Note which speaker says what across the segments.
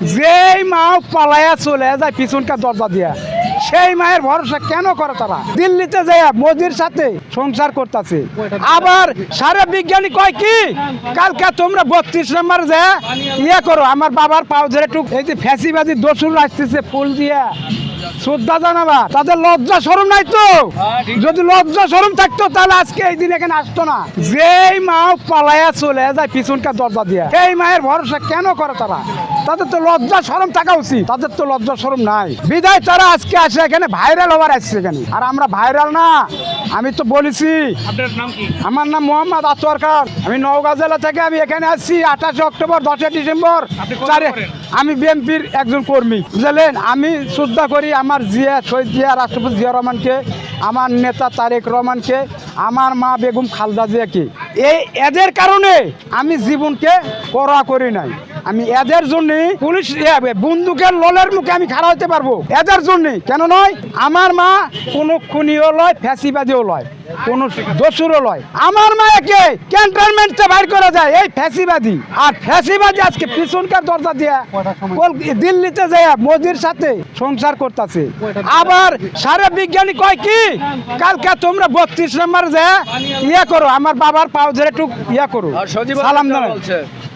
Speaker 1: যেই মা পালায়া চলে যায়, পিছনকার দরজা দিয়া, সেই মায়ের ভরসা কেন করে তারা? দিল্লিতে যায় মোদির সাথে সংসার করতেছে। আবার সারে বিজ্ঞানী কয় কি, কালকে তোমরা বত্রিশ নম্বর যে ইয়ে করো, আমার বাবার পাও ধরে একটু এই যে ফ্যাসিবাজি দোষুর আসতেছে ফুল দিয়া। শ্রদ্ধা জানাবা তাদের লজ্জা সরম নাই তো? যদি লজ্জা সরম থাকতো তাহলে আজকে এই দিন এখানে আসতো না। যেই মা পালায়া চলে যায় পিছনকার দরজা দিয়া এই মায়ের ভরসা কেন করে তারা? তাদের তো লজ্জা সরম থাকা উচিত। তাদের তো লজ্জা সরম নাই। বিদায় তারা আজকে আসে এখানে ভাইরাল হবার আসছে এখানে। আর আমরা ভাইরাল না। আমি তো বলেছি। আমার নাম মোহাম্মদ আতোয়ার খান। আমি নওগাঁ জেলা থেকে আমি এখানে আসছি আঠাশে অক্টোবর দশই ডিসেম্বর। চারে আমি বিএনপির একজন কর্মী বুঝলেন? আমি শ্রদ্ধা করি আমার জিয়া শহীদ জিয়া রাষ্ট্রপতি জিয়া রহমানকে আমার নেতা তারেক রহমানকে আমার মা বেগম খালদা জিয়াকে। এই এদের কারণে আমি জীবনকে পড়া করি নাই। আমি এদের জন্য পুলিশ ইয়ে, বন্দুকের লোলের মুখে আমি খাড়া হতে পারব। এদের জন্য। কেন নয়? আমার মা কোনো খুনিও লয় ফ্যাসিবাদীও লয় কোন দোষুরও লয়। আমার মায়াকে ক্যান্টনমেন্টে বাইর করা যায় এই ফ্যাসিবাদী। আর ফ্যাসিবাদী আজকে পিছনকার দরজা দিয়া দিল্লিতে যায় মোদির সাথে সংসার করতেছে। আবার সারা বিজ্ঞানী কয় কি? কালকে তোমরা বত্রিশ নম্বর যে ইয়ে করো আমার বাবার পাও ধরে একটু ইয়ে করো। সালাম জানাই।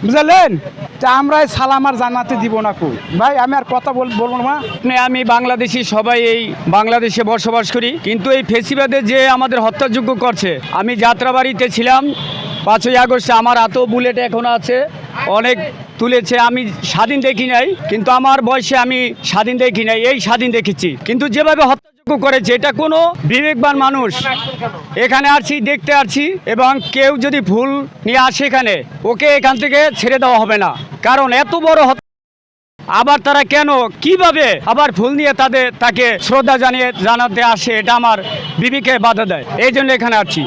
Speaker 1: বুঝলেন? তা আমরা সালাম আর জানাতে দিব না কো ভাই, আমি আর কথা বল- বলব না।
Speaker 2: আপনি আমি বাংলাদেশি, সবাই এই বাংলাদেশে বসবাস করি। কিন্তু এই ফেসিবাদে যে আমাদের হত্যাযোগ্য করছে, আমি যাত্রাবাড়িতে ছিলাম, পাঁচই আগস্টে আমার এত বুলেট এখন আছে, অনেক তুলেছে, আমি স্বাধীন দেখি নাই, কিন্তু আমার বয়সে আমি স্বাধীন দেখি নাই, এই স্বাধীন দেখেছি। কিন্তু যেভাবে হত্যাযোগ্য করেছে, এটা কোনো বিবেকবান মানুষ। এখানে আছি দেখতে আছি এবং কেউ যদি ভুল নিয়ে আসে এখানে, ওকে এখান থেকে ছেড়ে দেওয়া হবে না। কারণ এত বড় আবার তারা কেন, কীভাবে আবার ভুল নিয়ে তাদের তাকে শ্রদ্ধা জানিয়ে জানাতে আসে, এটা আমার বিবেকে বাধা দেয়। এই জন্য এখানে আসছি।